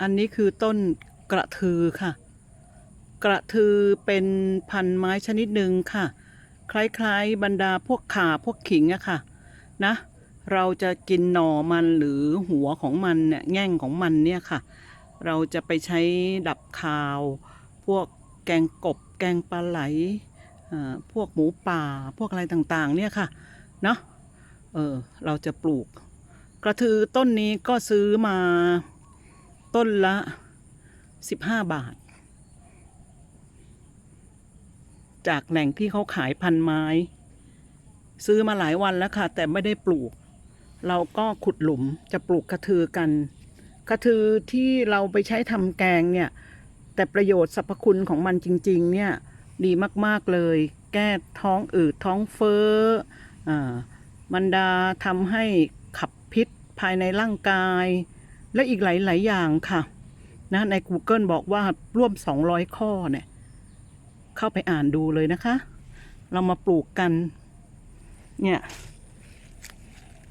อันนี้คือต้นกระทือค่ะ กระทือเป็นพันไม้ชนิดหนึ่งค่ะ คล้ายๆบรรดาพวกข่าพวกขิงอะค่ะ นะ เราจะกินหน่อมันหรือหัวของมันเนี่ยแง่งของมันเนี่ยค่ะ เราจะไปใช้ดับคาว พวกแกงกบ แกงปลาไหลอ่าพวกหมูป่า พวกอะไรต่างๆ เนี่ยค่ะเนาะเออเราจะปลูก กระทือต้นนี้ก็ซื้อมา ต้นละ 15 บาท จากแหล่งที่เขาขายพันไม้ ซื้อมาหลายวันแล้วค่ะ แต่ไม่ได้ปลูก เราก็ขุดหลุมจะปลูกกระทือกัน กระทือที่เราไปใช้ทำแกงเนี่ย แต่ประโยชน์สรรพคุณของมันจริง ๆ เนี่ย ดีมาก ๆ เลย แก้ท้องอืดท้องเฟ้ออมันดาทำให้ขับพิษภายในร่างกาย และอีกหลาย ๆ อย่างค่ะนะใน Google บอกว่าร่วม 200 ข้อเนี่ย เข้าไปอ่านดูเลยนะคะ เรามาปลูกกัน เนี่ย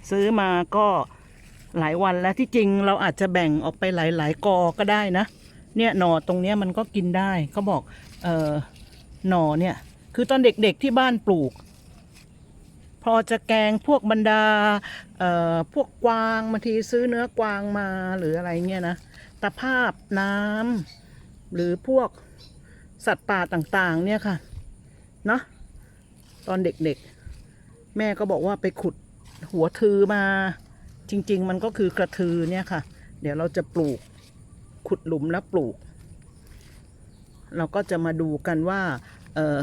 ซื้อมาก็หลายวันแล้วที่จริงเราอาจจะแบ่งออกไปหลาย ๆ กอก็ได้นะ เนี่ยหน่อตรงเนี้ยมันก็กินได้เขาบอก เออหน่อเนี่ย คือตอนเด็ก ๆ ที่บ้านปลูก พอจะแกงพวกบรรดาเอ่อพวกกวางบางทีซื้อเนื้อกวางมาหรืออะไรเงี้ยนะตะภาพน้ำหรือพวกสัตว์ป่าต่างๆ เนี่ยค่ะเนาะตอนเด็กๆ แม่ก็บอกว่าไปขุดหัวทือมา จริง ๆ มันก็คือกระทือเนี่ยค่ะ เดี๋ยวเราจะปลูกขุดหลุมแล้วปลูก เราก็จะมาดูกันว่า เออ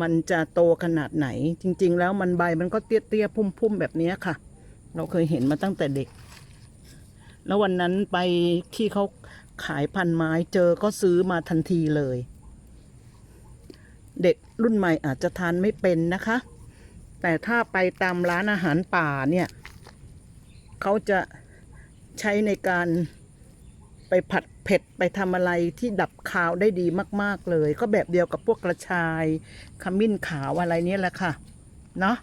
มันจะโตขนาดไหน จริง ๆ แล้วมันใบมันก็เตี้ยๆพุ่มๆแบบนี้ค่ะ เราเคยเห็นมาตั้งแต่เด็ก แล้ววันนั้นไปที่เขาขายพันไม้เจอก็ซื้อมาทันทีเลย เด็กรุ่นใหม่อาจจะทานไม่เป็นนะคะ แต่ถ้าไปตามร้านอาหารป่าเนี่ย เขาจะใช้ในการ ไปผัดเผ็ดไปทำอะไรที่ดับคาวได้ดีมาก ๆเลย ก็แบบเดียวกับพวกกระชายขมิ้นขาวอะไรเนี้ยแหละค่ะ เนาะ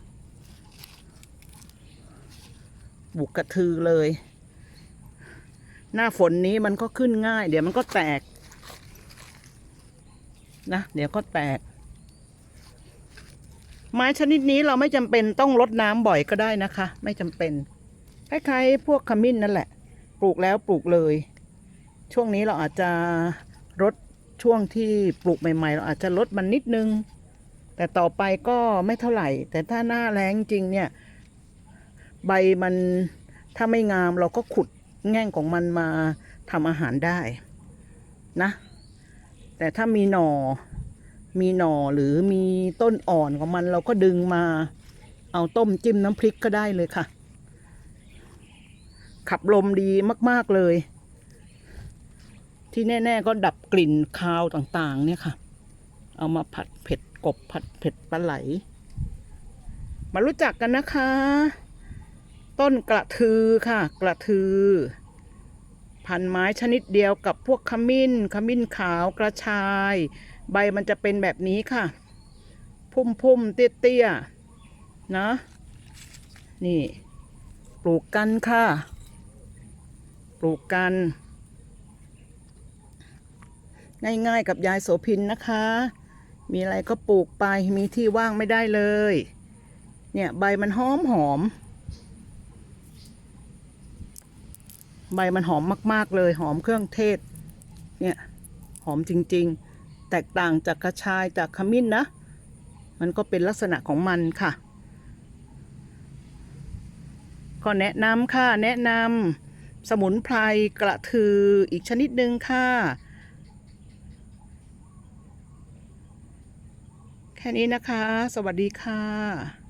บุกกระทือเลย หน้าฝนนี้มันก็ขึ้นง่าย เดี๋ยวมันก็แตก นะ เดี๋ยวก็แตก ไม้ชนิดนี้เราไม่จำเป็นต้องรดน้ำบ่อยก็ได้นะคะ ไม่จำเป็นคล้ายๆพวกขมิ้นนั่นแหละ ปลูกแล้วปลูกเลย ช่วงนี้เราอาจจะรดช่วงที่ปลูกใหม่ ๆ เราอาจจะลดมันนิดนึง แต่ต่อไปก็ไม่เท่าไหร่ แต่ถ้าหน้าแรงจริงเนี่ย ใบมันถ้าไม่งามเราก็ขุดแง่งของมันมาทำอาหารได้นะ แต่ถ้ามีหน่อมีหน่อหรือมีต้นอ่อนของมันเราก็ดึงมา เอาต้มจิ้มน้ำพริกก็ได้เลยค่ะ ขับลมดีมาก ๆ เลย ที่แน่ ๆ ก็ดับกลิ่นคาวต่างๆ เนี่ยค่ะ เอามาผัดเผ็ดกบผัดเผ็ดปลาไหล มารู้จักกันนะคะ ต้นกระทือค่ะ กระทือ พันไม้ชนิดเดียวกับพวกขมิ้น ขมิ้นขาวกระชาย ใบมันจะเป็นแบบนี้ค่ะ พุ่มพุ่มๆเตี้ยเตี้ยๆนะ นี่ ปลูกกันค่ะ ปลูกกัน ง่ายๆกับยายโสพินนะคะ มีอะไรก็ปลูกไปมีที่ว่างไม่ได้เลย เนี่ยใบมันหอมหอม ใบมันหอมมากๆเลยหอมเครื่องเทศ เนี่ยหอมจริงๆ แตกต่างจากกระชายจากขมิ้นนะ มันก็เป็นลักษณะของมันค่ะ ก็แนะนำค่ะแนะนำสมุนไพรกระทืออีกชนิดหนึ่งค่ะ แค่นี้นะคะ สวัสดีค่ะ